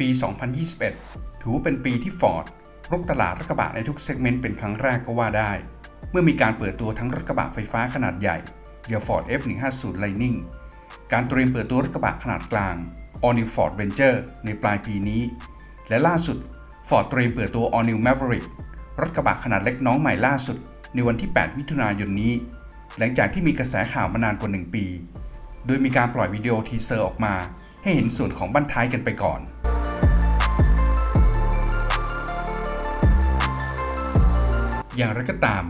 ปี 2021 ถือว่าเป็นปีที่ Ford รุกตลาดรถกระบะในทุกเซกเมนต์เป็นครั้งแรกก็ว่าได้ เมื่อมีการเปิดตัวทั้งรถกระบะไฟฟ้าขนาดใหญ่อย่าง Ford F150 Lightning การเตรียมเปิดตัวรถกระบะขนาดกลาง All New Ford Ranger ในปลายปีนี้ และล่าสุด Ford เตรียมเปิดตัว All New Maverick รถกระบะขนาดเล็กน้องใหม่ล่าสุด ในวันที่ 8 มิถุนายนนี้ หลังจากที่มีกระแสข่าวมานานกว่า 1 ปี โดยมีการปล่อยวิดีโอทีเซอร์ออกมา ให้เห็นส่วนของบั้นท้ายกันไปก่อน อย่างไรก็ตาม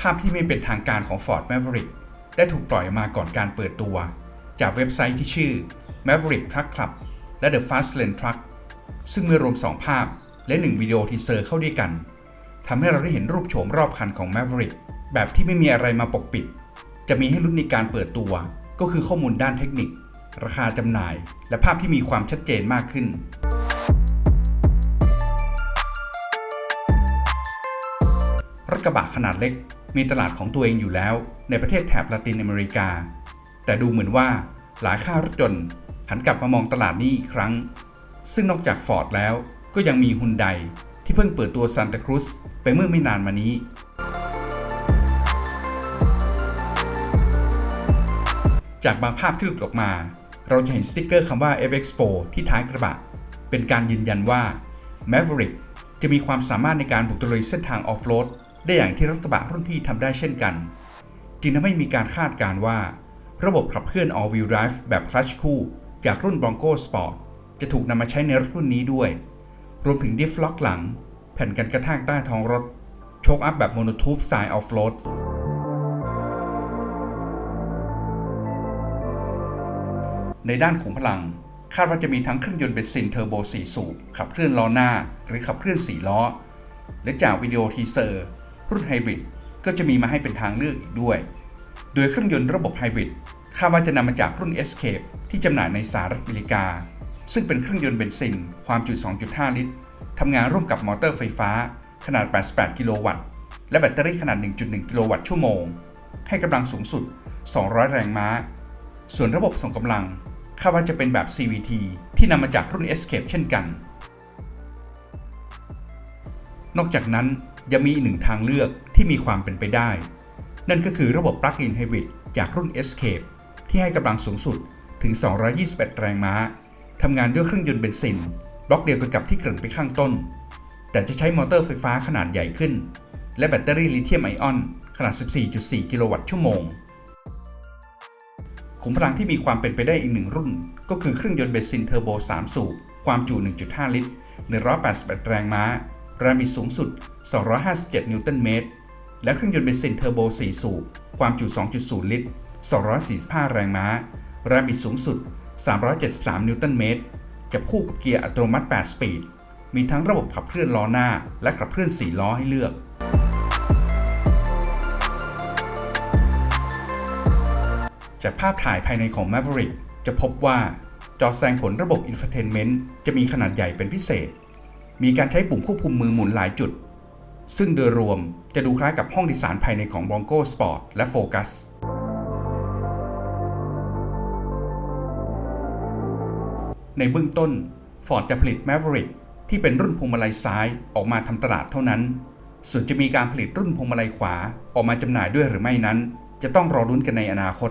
ภาพที่ไม่เป็นทางการของ Ford Maverick ได้ถูกปล่อยมาก่อนการเปิดตัว จากเว็บไซต์ที่ชื่อ Maverick Truck Club และ The Fast Lane Truck ซึ่งเมื่อรวม 2 ภาพและ 1 วิดีโอทีเซอร์เข้าด้วยกันทำให้เราได้เห็นรูปโฉมรอบคันของ Maverick แบบที่ไม่มีอะไรมาปกปิด จะมีให้ลุ้นในการเปิดตัว ก็คือข้อมูลด้านเทคนิค ราคาจำหน่าย และภาพที่มีความชัดเจนมากขึ้น รถกระบะขนาดเล็ก มีตลาดของตัวเองอยู่แล้ว ในประเทศแถบละตินอเมริกา แต่ดูเหมือนว่าหลายค่ายรถยนต์หันกลับมามองตลาดนี้อีกครั้ง ซึ่งนอกจาก Ford แล้วก็ยังมีฮุนไดที่เพิ่งเปิดตัว Santa Cruz ไปเมื่อไม่นานมานี้จากบางภาพที่หลุดออกมา เราจะเห็นสติกเกอร์คำว่า FX4 ที่ท้ายกระบะ เป็นการยืนยันว่า Maverick จะมีความสามารถในการบุกตะลุยเส้นทางออฟโรด ได้อย่างที่รถกระบะรุ่นพี่ทำได้เช่นกัน จึงทำให้มีการคาดการว่า ระบบขับเคลื่อน All Wheel Drive แบบคลัชคู่ จากรุ่น Bronco Sport จะถูกนำมาใช้ในรถรุ่นนี้ด้วย รวมถึงดิฟล็อกหลัง แผ่นกันกระแทกใต้ท้องรถ โชคอัพแบบโมโนทูบสไตล์ออฟโรดในด้านขุมพลัง คาดว่าจะมีทั้งเครื่องยนต์เบนซินเทอร์โบ 4 สูบขับเคลื่อนล้อหน้า หรือขับเคลื่อน 4 ล้อ และจากวิดีโอทีเซอร์ รุ่นไฮบริดก็จะมีมาให้เป็นทางเลือกอีกด้วย โดยเครื่องยนต์ระบบไฮบริดคาดว่าจะนำมาจากรุ่น Escape ที่จำหน่ายในสหรัฐอเมริกา ซึ่งเป็นเครื่องยนต์เบนซิน ความจุ 2.5 ลิตร ทำงานร่วมกับมอเตอร์ไฟฟ้า ขนาด 88 กิโลวัตต์ และแบตเตอรี่ขนาด 1.1 กิโลวัตต์ชั่วโมง ให้กำลังสูงสุด 200 แรงม้า ส่วนระบบส่งกำลังคาดว่าจะเป็นแบบ CVT ที่นำมาจากรุ่น Escape เช่นกัน นอกจากนั้น ยังมีอีกหนึ่งทางเลือกที่มีความเป็นไปได้ นั่นก็คือระบบ Plug-in Hybrid จากรุ่น Escape ที่ให้กำลังสูงสุดถึง 221 แรงม้าทำงานด้วยเครื่องยนต์เบนซินบล็อกเดียวกันกับที่เกริ่นไปข้างต้น แต่จะใช้มอเตอร์ไฟฟ้าขนาดใหญ่ขึ้น และแบตเตอรี่ลิเธียมไอออนขนาด 14.4 กิโลวัตต์ชั่วโมง ขุมพลังที่มีความเป็นไปได้อีกหนึ่งรุ่น ก็คือเครื่องยนต์เบนซินเทอร์โบ 3 สูบ ความจุ 1.5 ลิตร 181แรงม้า แรงบิดสูงสุด 257 นิวตันเมตร และเครื่องยนต์เบนซินเทอร์โบ 4 สูบ ความจุ 2.0 ลิตร 245 แรงม้า แรงบิดสูงสุด 373 นิวตันเมตร จับคู่กับเกียร์อัตโนมัติ 8 สปีด มีทั้งระบบขับเคลื่อนล้อหน้า และขับเคลื่อน 4 ล้อให้เลือกจากภาพถ่ายภายในของ Maverick จะพบว่า จอแสดงผลระบบ Infotainment จะมีขนาดใหญ่เป็นพิเศษ มีการใช้ปุ่มควบคุมมือหมุนหลายจุด ซึ่งโดยรวมจะดูคล้ายกับห้องดยสารภายในของ Bronco Sport และ Focus ในเบื้องต้น Ford จะผลิต Maverick ที่เป็นรุ่นพวงมาลัยซ้ายออกมาทำตลาดเท่านั้น ส่วนจะมีการผลิตรุ่นพวงมาลัยขวาออกมาจำหน่ายด้วยหรือไม่นั้น จะต้องรอรุ้นกันในอนาคต